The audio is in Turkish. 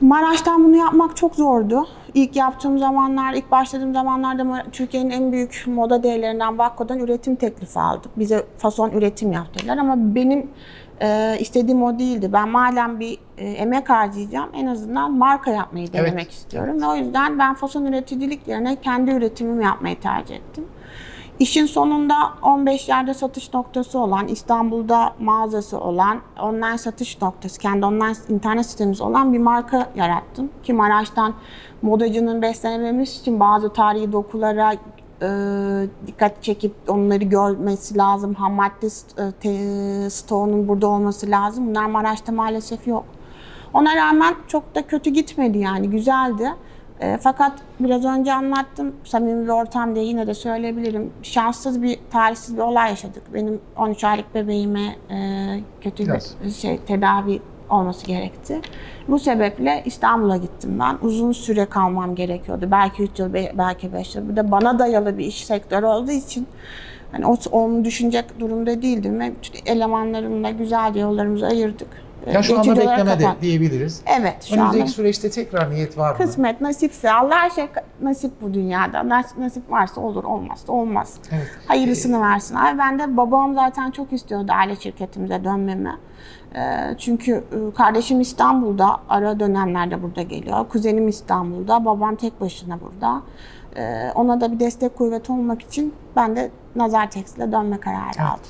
Maraş'tan bunu yapmak çok zordu. İlk yaptığım zamanlar, ilk başladığım zamanlarda Türkiye'nin en büyük moda devlerinden Vakko'dan üretim teklifi aldık. Bize fason üretim yaptılar ama benim e, istediğim o değildi. Ben madem bir e, emek harcayacağım en azından marka yapmayı Evet. denemek istiyorum. Ve o yüzden ben fason üreticilik yerine kendi üretimimi yapmayı tercih ettim. İşin sonunda 15 yerde satış noktası olan, İstanbul'da mağazası olan, online satış noktası, kendi online internet sitemiz olan bir marka yarattım. Ki Maraş'tan modacının beslenememiz için bazı tarihi dokulara e, dikkat çekip onları görmesi lazım. Ham madde e, stoğunun burada olması lazım. Bunlar Maraş'ta maalesef yok. Ona rağmen çok da kötü gitmedi yani güzeldi. E, fakat biraz önce anlattım samimi bir ortam diye yine de söyleyebilirim. Şanssız bir, talihsiz bir olay yaşadık. Benim 13 aylık bebeğime e, kötü Biraz. bir şey tedavi olması gerekti. Bu sebeple İstanbul'a gittim ben. Uzun süre kalmam gerekiyordu. Belki 3 yıl, be- belki 5 yıl. Bir de bana dayalı bir iş sektörü olduğu için hani onu düşünecek durumda değildim ve elemanlarımla güzel yollarımızı ayırdık. Ya şu anda olarak beklemede kapat- diyebiliriz. Evet şu anda Önümüzdeki süreçte tekrar niyet var mı? kısmet nasipse Allah her şey nasip bu dünyada. Nas- Nasip varsa olur olmazsa olmaz. Evet. Hayırlısını versin. Abi ben de babam zaten çok istiyordu aile şirketimize dönmemi. Ee, Çünkü e, kardeşim İstanbul'da, ara dönemlerde burada geliyor. Kuzenim İstanbul'da, babam tek başına burada. Ee, Ona da bir destek kuvvet olmak için ben de Nazar Tekstil'e dönme kararı aldım.